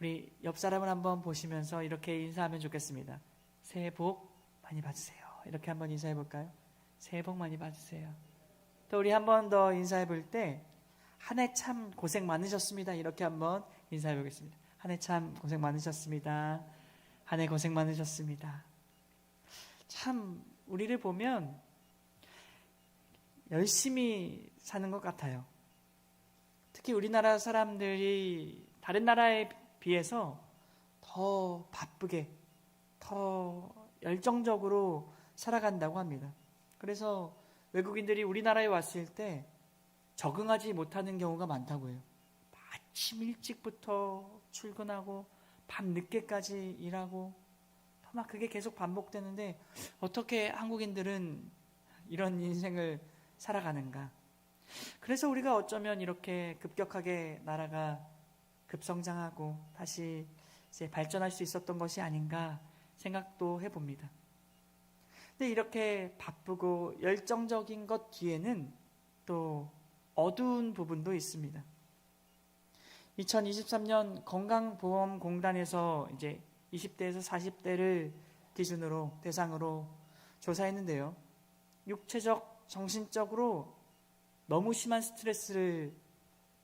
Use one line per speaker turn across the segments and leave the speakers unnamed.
우리 옆 사람을 한번 보시면서 이렇게 인사하면 좋겠습니다. 새해 복 많이 받으세요. 이렇게 한번 인사해 볼까요? 새해 복 많이 받으세요. 또 우리 한 번 더 인사해 볼 때 한 해 참 고생 많으셨습니다. 이렇게 한번 인사해 보겠습니다. 한 해 참 고생 많으셨습니다. 한 해 고생 많으셨습니다. 참 우리를 보면 열심히 사는 것 같아요. 특히 우리나라 사람들이 다른 나라에 비해서 더 바쁘게, 더 열정적으로 살아간다고 합니다. 그래서 외국인들이 우리나라에 왔을 때 적응하지 못하는 경우가 많다고 해요. 아침 일찍부터 출근하고 밤 늦게까지 일하고 막 그게 계속 반복되는데 어떻게 한국인들은 이런 인생을 살아가는가? 그래서 우리가 어쩌면 이렇게 급격하게 나라가 급성장하고 다시 이제 발전할 수 있었던 것이 아닌가 생각도 해봅니다. 근데 이렇게 바쁘고 열정적인 것 뒤에는 또 어두운 부분도 있습니다. 2023년 건강보험공단에서 이제 20대에서 40대를 기준으로 대상으로 조사했는데요. 육체적, 정신적으로 너무 심한 스트레스를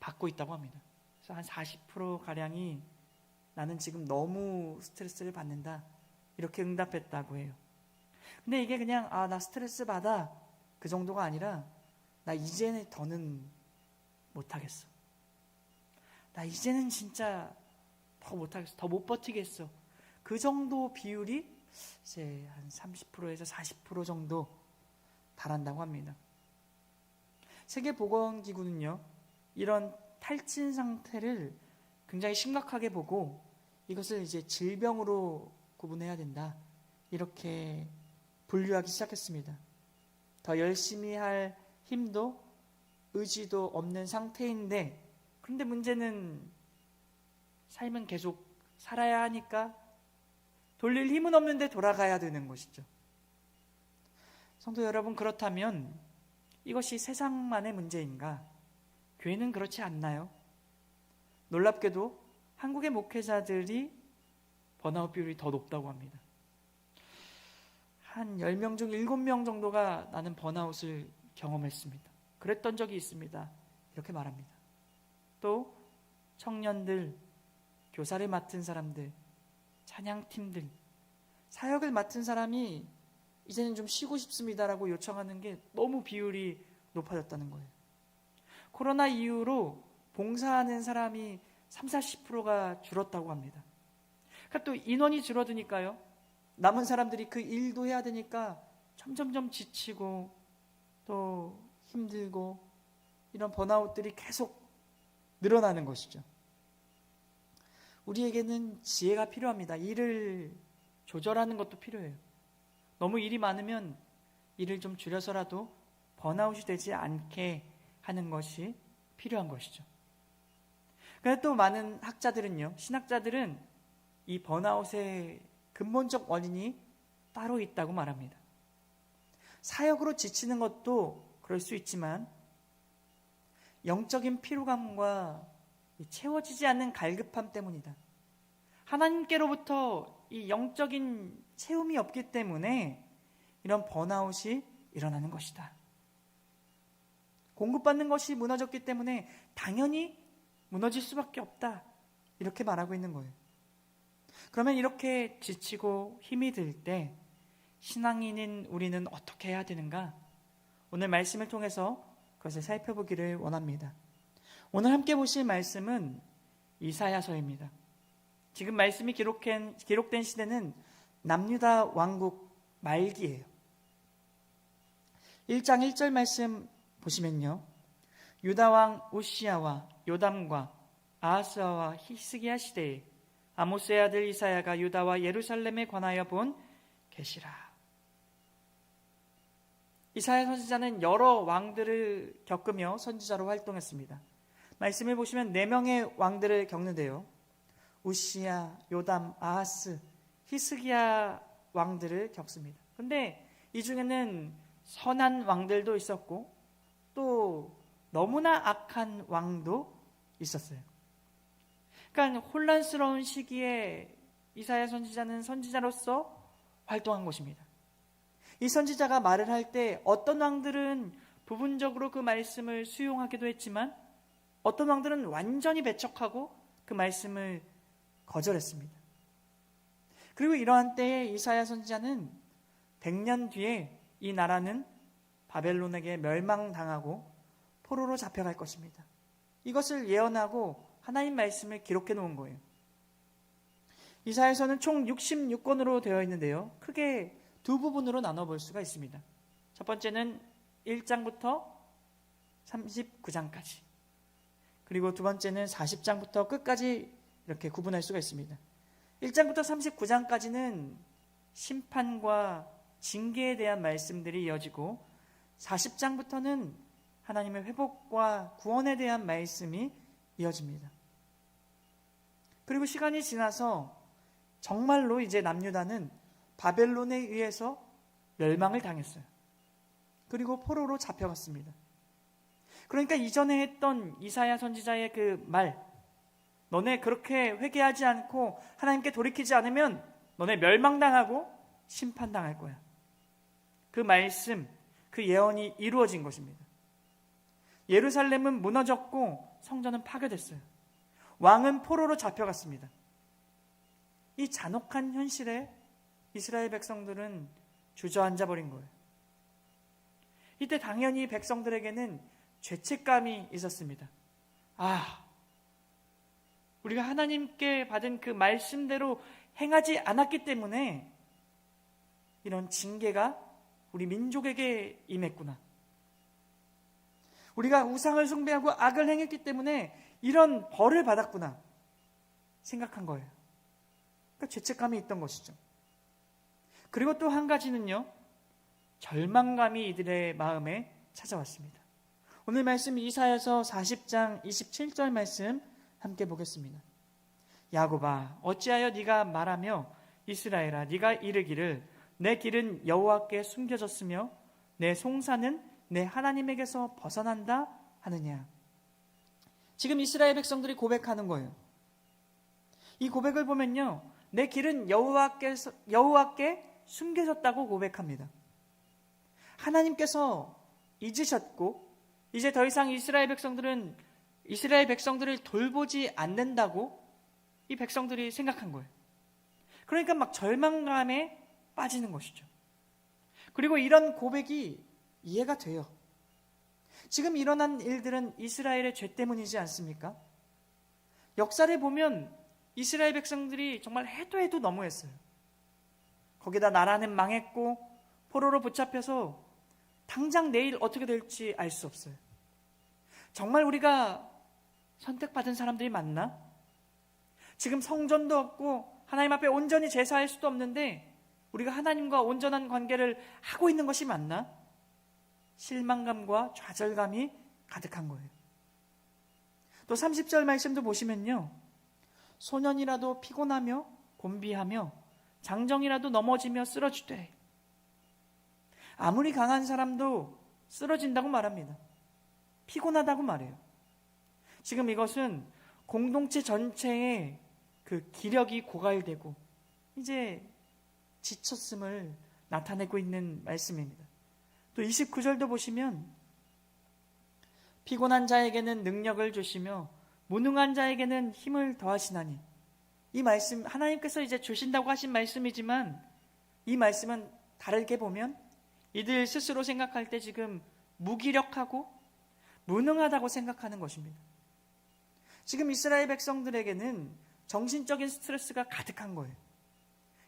받고 있다고 합니다. 그래서 한 40% 가량이 나는 지금 너무 스트레스를 받는다. 이렇게 응답했다고 해요. 근데 이게 그냥 아, 나 스트레스 받아. 그 정도가 아니라 나 이제는 더는 못 하겠어. 나 이제는 진짜 더 못 하겠어. 더 못 버티겠어. 그 정도 비율이 이제 한 30%에서 40% 정도 달한다고 합니다. 세계보건기구는요, 이런 탈진 상태를 굉장히 심각하게 보고 이것을 이제 질병으로 구분해야 된다. 이렇게 분류하기 시작했습니다. 더 열심히 할 힘도 의지도 없는 상태인데, 그런데 문제는 삶은 계속 살아야 하니까 돌릴 힘은 없는데 돌아가야 되는 것이죠. 성도 여러분, 그렇다면 이것이 세상만의 문제인가? 교회는 그렇지 않나요? 놀랍게도 한국의 목회자들이 번아웃 비율이 더 높다고 합니다. 한 10명 중 7명 정도가 나는 번아웃을 경험했습니다. 그랬던 적이 있습니다. 이렇게 말합니다. 또 청년들, 교사를 맡은 사람들, 찬양팀들, 사역을 맡은 사람이 이제는 좀 쉬고 싶습니다라고 요청하는 게 너무 비율이 높아졌다는 거예요. 코로나 이후로 봉사하는 사람이 3, 40%가 줄었다고 합니다. 그러니까 또 인원이 줄어드니까요. 남은 사람들이 그 일도 해야 되니까 점점점 지치고 또 힘들고 이런 번아웃들이 계속 늘어나는 것이죠. 우리에게는 지혜가 필요합니다. 일을 조절하는 것도 필요해요. 너무 일이 많으면 일을 좀 줄여서라도 번아웃이 되지 않게 하는 것이 필요한 것이죠. 그런데 또 많은 학자들은요, 신학자들은 이 번아웃의 근본적 원인이 따로 있다고 말합니다. 사역으로 지치는 것도 그럴 수 있지만 영적인 피로감과 채워지지 않는 갈급함 때문이다. 하나님께로부터 이 영적인 채움이 없기 때문에 이런 번아웃이 일어나는 것이다. 공급받는 것이 무너졌기 때문에 당연히 무너질 수밖에 없다. 이렇게 말하고 있는 거예요. 그러면 이렇게 지치고 힘이 들 때 신앙인인 우리는 어떻게 해야 되는가? 오늘 말씀을 통해서 그것을 살펴보기를 원합니다. 오늘 함께 보실 말씀은 이사야서입니다. 지금 말씀이 기록된, 기록된 시대는 남유다 왕국 말기예요. 1장 1절 말씀 보시면요. 유다 왕 우시아와 요담과 아하스와 히스기야 시대에 아모스의 아들 이사야가 유다와 예루살렘에 관하여 본 계시라. 이사야 선지자는 여러 왕들을 겪으며 선지자로 활동했습니다. 말씀을 보시면 네 명의 왕들을 겪는데요. 우시야, 요담, 아하스, 히스기야 왕들을 겪습니다. 근데 이 중에는 선한 왕들도 있었고 또 너무나 악한 왕도 있었어요. 그러니까 혼란스러운 시기에 이사야 선지자는 선지자로서 활동한 것입니다. 이 선지자가 말을 할 때 어떤 왕들은 부분적으로 그 말씀을 수용하기도 했지만 어떤 왕들은 완전히 배척하고 그 말씀을 거절했습니다. 그리고 이러한 때에 이사야 선지자는 100년 뒤에 이 나라는 바벨론에게 멸망당하고 포로로 잡혀갈 것입니다. 이것을 예언하고 하나님 말씀을 기록해 놓은 거예요. 이사야서는 총 66권으로 되어 있는데요. 크게 두 부분으로 나눠 볼 수가 있습니다. 첫 번째는 1장부터 39장까지. 그리고 두 번째는 40장부터 끝까지 이렇게 구분할 수가 있습니다. 1장부터 39장까지는 심판과 징계에 대한 말씀들이 이어지고 40장부터는 하나님의 회복과 구원에 대한 말씀이 이어집니다. 그리고 시간이 지나서 정말로 이제 남유다는 바벨론에 의해서 멸망을 당했어요. 그리고 포로로 잡혀갔습니다. 그러니까 이전에 했던 이사야 선지자의 그 말, 너네 그렇게 회개하지 않고 하나님께 돌이키지 않으면 너네 멸망당하고 심판당할 거야. 그 말씀, 그 예언이 이루어진 것입니다. 예루살렘은 무너졌고 성전은 파괴됐어요. 왕은 포로로 잡혀갔습니다. 이 잔혹한 현실에 이스라엘 백성들은 주저앉아 버린 거예요. 이때 당연히 백성들에게는 죄책감이 있었습니다. 아, 우리가 하나님께 받은 그 말씀대로 행하지 않았기 때문에 이런 징계가 우리 민족에게 임했구나. 우리가 우상을 숭배하고 악을 행했기 때문에 이런 벌을 받았구나 생각한 거예요. 그러니까 죄책감이 있던 것이죠. 그리고 또 한 가지는요, 절망감이 이들의 마음에 찾아왔습니다. 오늘 말씀 이사야서 40장 27절 말씀 함께 보겠습니다. 야곱아 어찌하여 네가 말하며 이스라엘아 네가 이르기를 내 길은 여호와께 숨겨졌으며 내 송사는 내 하나님에게서 벗어난다 하느냐. 지금 이스라엘 백성들이 고백하는 거예요. 이 고백을 보면요. 내 길은 여호와께서 여호와께 숨겨졌다고 고백합니다. 하나님께서 잊으셨고 이제 더 이상 이스라엘 백성들은 이스라엘 백성들을 돌보지 않는다고 이 백성들이 생각한 거예요. 그러니까 막 절망감에 빠지는 것이죠. 그리고 이런 고백이 이해가 돼요. 지금 일어난 일들은 이스라엘의 죄 때문이지 않습니까? 역사를 보면 이스라엘 백성들이 정말 해도 해도 너무했어요. 거기다 나라는 망했고 포로로 붙잡혀서 당장 내일 어떻게 될지 알 수 없어요. 정말 우리가 선택받은 사람들이 맞나? 지금 성전도 없고 하나님 앞에 온전히 제사할 수도 없는데 우리가 하나님과 온전한 관계를 하고 있는 것이 맞나? 실망감과 좌절감이 가득한 거예요. 또 30절 말씀도 보시면요. 소년이라도 피곤하며 곤비하며 장정이라도 넘어지며 쓰러지되 아무리 강한 사람도 쓰러진다고 말합니다. 피곤하다고 말해요. 지금 이것은 공동체 전체의 그 기력이 고갈되고 이제 지쳤음을 나타내고 있는 말씀입니다. 또 29절도 보시면 피곤한 자에게는 능력을 주시며 무능한 자에게는 힘을 더하시나니 이 말씀 하나님께서 이제 주신다고 하신 말씀이지만 이 말씀은 다르게 보면 이들 스스로 생각할 때 지금 무기력하고 무능하다고 생각하는 것입니다. 지금 이스라엘 백성들에게는 정신적인 스트레스가 가득한 거예요.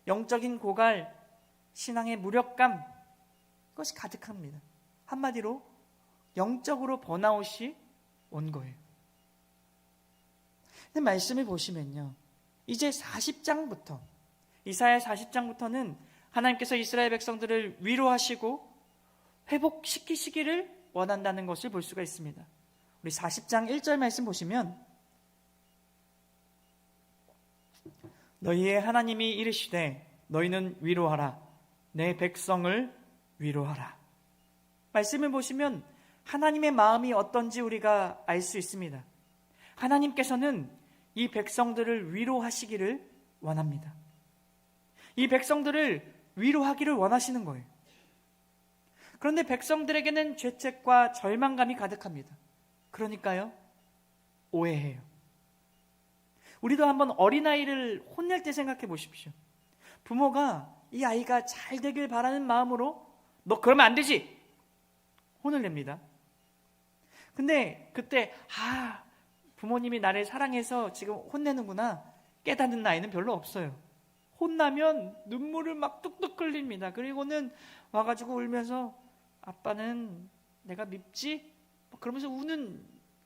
영적인 고갈, 신앙의 무력감, 그것이 가득합니다. 한마디로 영적으로 번아웃이 온 거예요. 근데 말씀을 보시면요. 이제 40장부터 이사야 40장부터는 하나님께서 이스라엘 백성들을 위로하시고 회복시키시기를 원한다는 것을 볼 수가 있습니다. 우리 40장 1절 말씀 보시면 너희의 하나님이 이르시되 너희는 위로하라 내 백성을 위로하라. 말씀을 보시면 하나님의 마음이 어떤지 우리가 알 수 있습니다. 하나님께서는 이 백성들을 위로하시기를 원합니다. 이 백성들을 위로하기를 원하시는 거예요. 그런데 백성들에게는 죄책과 절망감이 가득합니다. 그러니까요, 오해해요. 우리도 한번 어린아이를 혼낼 때 생각해 보십시오. 부모가 이 아이가 잘 되길 바라는 마음으로 너 그러면 안 되지! 혼을 냅니다. 근데 그때, 아, 부모님이 나를 사랑해서 지금 혼내는구나 깨닫는 나이는 별로 없어요. 혼나면 눈물을 막 뚝뚝 흘립니다. 그리고는 와가지고 울면서 아빠는 내가 밉지? 뭐 그러면서 우는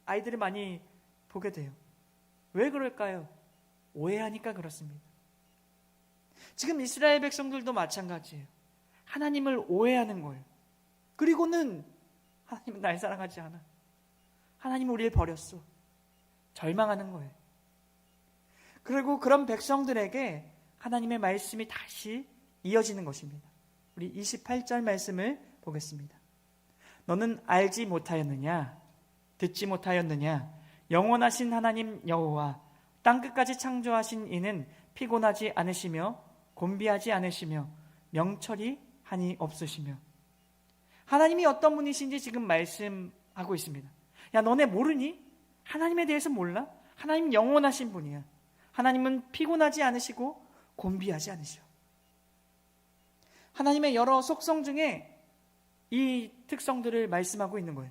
아이들을 많이 보게 돼요. 왜 그럴까요? 오해하니까 그렇습니다. 지금 이스라엘 백성들도 마찬가지예요. 하나님을 오해하는 거예요. 그리고는 하나님은 날 사랑하지 않아. 하나님은 우리를 버렸어. 절망하는 거예요. 그리고 그런 백성들에게 하나님의 말씀이 다시 이어지는 것입니다. 우리 28절 말씀을 보겠습니다. 너는 알지 못하였느냐? 듣지 못하였느냐? 영원하신 하나님 여호와 땅 끝까지 창조하신 이는 피곤하지 않으시며 곤비하지 않으시며 명철이 한이 없으시며 하나님이 어떤 분이신지 지금 말씀하고 있습니다. 야 너네 모르니? 하나님에 대해서 몰라? 하나님 영원하신 분이야. 하나님은 피곤하지 않으시고 곤비하지 않으셔. 하나님의 여러 속성 중에 이 특성들을 말씀하고 있는 거예요.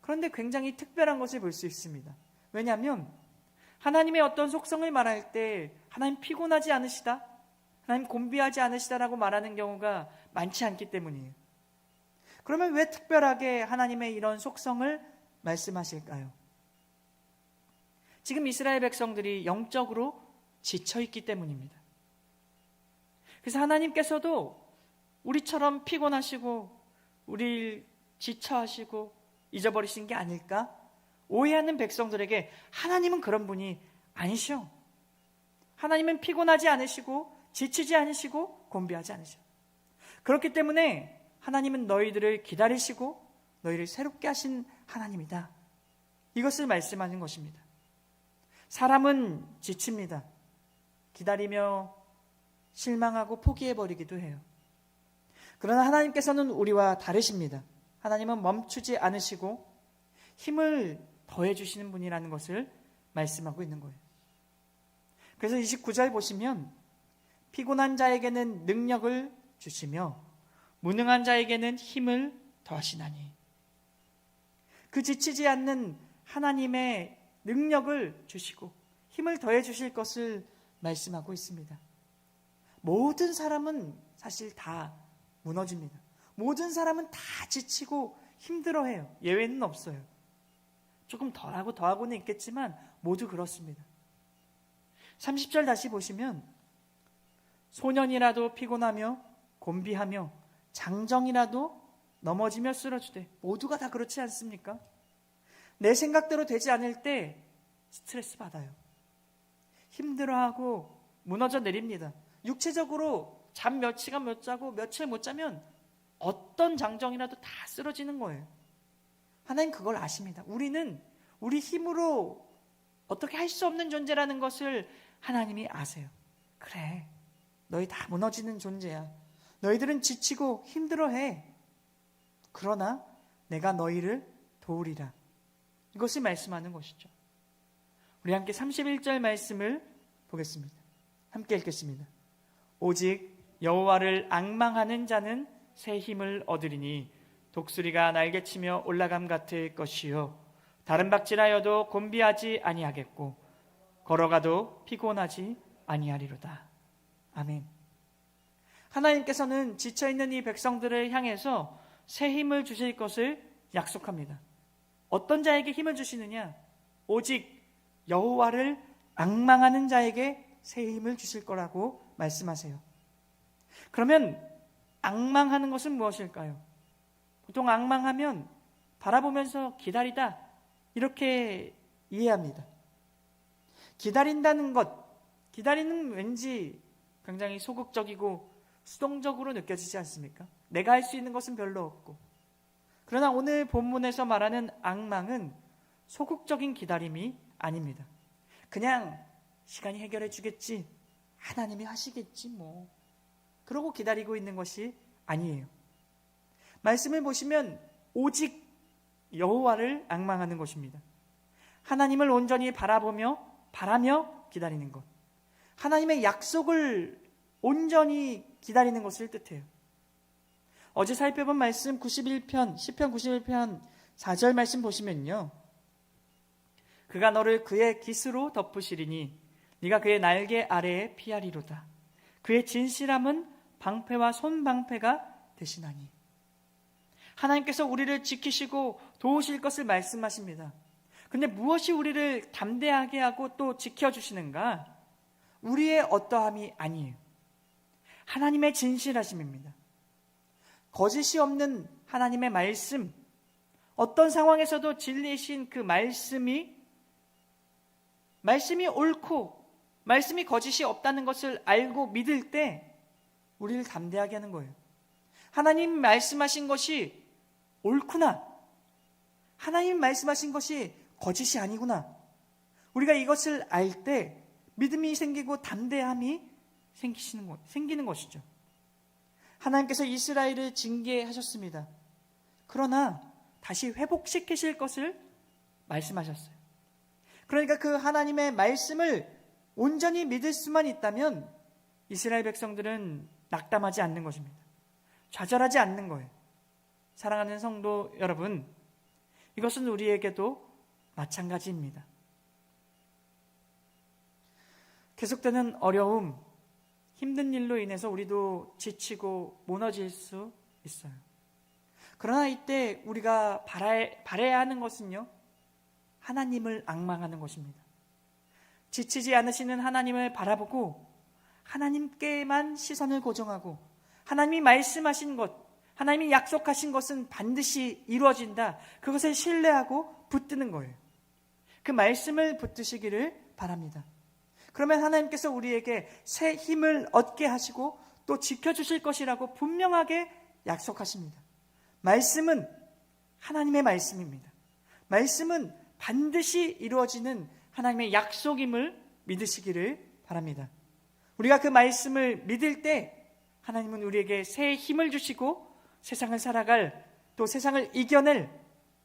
그런데 굉장히 특별한 것을 볼 수 있습니다. 왜냐하면 하나님의 어떤 속성을 말할 때 하나님 피곤하지 않으시다, 하나님 곤비하지 않으시다라고 말하는 경우가 많지 않기 때문이에요. 그러면 왜 특별하게 하나님의 이런 속성을 말씀하실까요? 지금 이스라엘 백성들이 영적으로 지쳐 있기 때문입니다. 그래서 하나님께서도 우리처럼 피곤하시고 우리를 지쳐하시고 잊어버리신 게 아닐까? 오해하는 백성들에게 하나님은 그런 분이 아니셔. 하나님은 피곤하지 않으시고 지치지 않으시고 곤비하지 않으셔. 그렇기 때문에 하나님은 너희들을 기다리시고 너희를 새롭게 하신 하나님이다. 이것을 말씀하는 것입니다. 사람은 지칩니다. 기다리며 실망하고 포기해버리기도 해요. 그러나 하나님께서는 우리와 다르십니다. 하나님은 멈추지 않으시고 힘을 더해주시는 분이라는 것을 말씀하고 있는 거예요. 그래서 29절 보시면 피곤한 자에게는 능력을 주시며 무능한 자에게는 힘을 더하시나니 그 지치지 않는 하나님의 능력을 주시고 힘을 더해 주실 것을 말씀하고 있습니다. 모든 사람은 사실 다 무너집니다. 모든 사람은 다 지치고 힘들어해요. 예외는 없어요. 조금 덜하고 더하고는 있겠지만 모두 그렇습니다. 30절 다시 보시면 소년이라도 피곤하며 곤비하며 장정이라도 넘어지며 쓰러지되 모두가 다 그렇지 않습니까? 내 생각대로 되지 않을 때 스트레스 받아요. 힘들어하고 무너져 내립니다. 육체적으로 잠 몇 시간 못 자고 며칠 못 자면 어떤 장정이라도 다 쓰러지는 거예요. 하나님 그걸 아십니다. 우리는 우리 힘으로 어떻게 할 수 없는 존재라는 것을 하나님이 아세요. 그래. 너희 다 무너지는 존재야. 너희들은 지치고 힘들어해. 그러나 내가 너희를 도우리라. 이것을 말씀하는 것이죠. 우리 함께 31절 말씀을 보겠습니다. 함께 읽겠습니다. 오직 여호와를 앙망하는 자는 새 힘을 얻으리니 독수리가 날개치며 올라감 같을 것이요 다른 박질하여도 곤비하지 아니하겠고 걸어가도 피곤하지 아니하리로다. 아멘. 하나님께서는 지쳐 있는 이 백성들을 향해서 새 힘을 주실 것을 약속합니다. 어떤 자에게 힘을 주시느냐? 오직 여호와를 앙망하는 자에게 새 힘을 주실 거라고 말씀하세요. 그러면 앙망하는 것은 무엇일까요? 보통 앙망하면 바라보면서 기다리다 이렇게 이해합니다. 기다린다는 것, 기다리는 왠지 굉장히 소극적이고 수동적으로 느껴지지 않습니까? 내가 할 수 있는 것은 별로 없고. 그러나 오늘 본문에서 말하는 앙망은 소극적인 기다림이 아닙니다. 그냥 시간이 해결해 주겠지. 하나님이 하시겠지 뭐. 그러고 기다리고 있는 것이 아니에요. 말씀을 보시면 오직 여호와를 앙망하는 것입니다. 하나님을 온전히 바라보며 바라며 기다리는 것. 하나님의 약속을 온전히 기다리는 것을 뜻해요. 어제 살펴본 말씀 91편, 10편 91편 4절 말씀 보시면요. 그가 너를 그의 깃으로 덮으시리니 네가 그의 날개 아래에 피하리로다. 그의 진실함은 방패와 손방패가 되시나니. 하나님께서 우리를 지키시고 도우실 것을 말씀하십니다. 근데 무엇이 우리를 담대하게 하고 또 지켜주시는가? 우리의 어떠함이 아니에요. 하나님의 진실하심입니다. 거짓이 없는 하나님의 말씀, 어떤 상황에서도 진리신 그 말씀이 말씀이 옳고 말씀이 거짓이 없다는 것을 알고 믿을 때 우리를 담대하게 하는 거예요. 하나님 말씀하신 것이 옳구나. 하나님 말씀하신 것이 거짓이 아니구나. 우리가 이것을 알 때 믿음이 생기고 담대함이 생기시는 것, 생기는 것이죠. 하나님께서 이스라엘을 징계하셨습니다. 그러나 다시 회복시키실 것을 말씀하셨어요. 그러니까 그 하나님의 말씀을 온전히 믿을 수만 있다면 이스라엘 백성들은 낙담하지 않는 것입니다. 좌절하지 않는 거예요. 사랑하는 성도 여러분, 이것은 우리에게도 마찬가지입니다. 계속되는 어려움, 힘든 일로 인해서 우리도 지치고 무너질 수 있어요. 그러나 이때 우리가 바라야, 하는 것은요, 하나님을 악망하는 것입니다. 지치지 않으시는 하나님을 바라보고 하나님께만 시선을 고정하고 하나님이 말씀하신 것, 하나님이 약속하신 것은 반드시 이루어진다. 그것을 신뢰하고 붙드는 거예요. 그 말씀을 붙드시기를 바랍니다. 그러면 하나님께서 우리에게 새 힘을 얻게 하시고 또 지켜주실 것이라고 분명하게 약속하십니다. 말씀은 하나님의 말씀입니다. 말씀은 반드시 이루어지는 하나님의 약속임을 믿으시기를 바랍니다. 우리가 그 말씀을 믿을 때 하나님은 우리에게 새 힘을 주시고 세상을 살아갈 또 세상을 이겨낼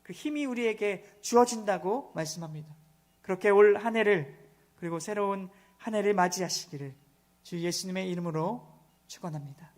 그 힘이 우리에게 주어진다고 말씀합니다. 그렇게 올 한 해를 그리고 새로운 한 해를 맞이하시기를 주 예수님의 이름으로 축원합니다.